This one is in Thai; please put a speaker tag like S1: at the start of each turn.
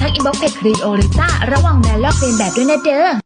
S1: ทักอินบ็อกเพจครีโอลิต้าระวังแมนลอกเลียนแบบด้วยนะเด้อ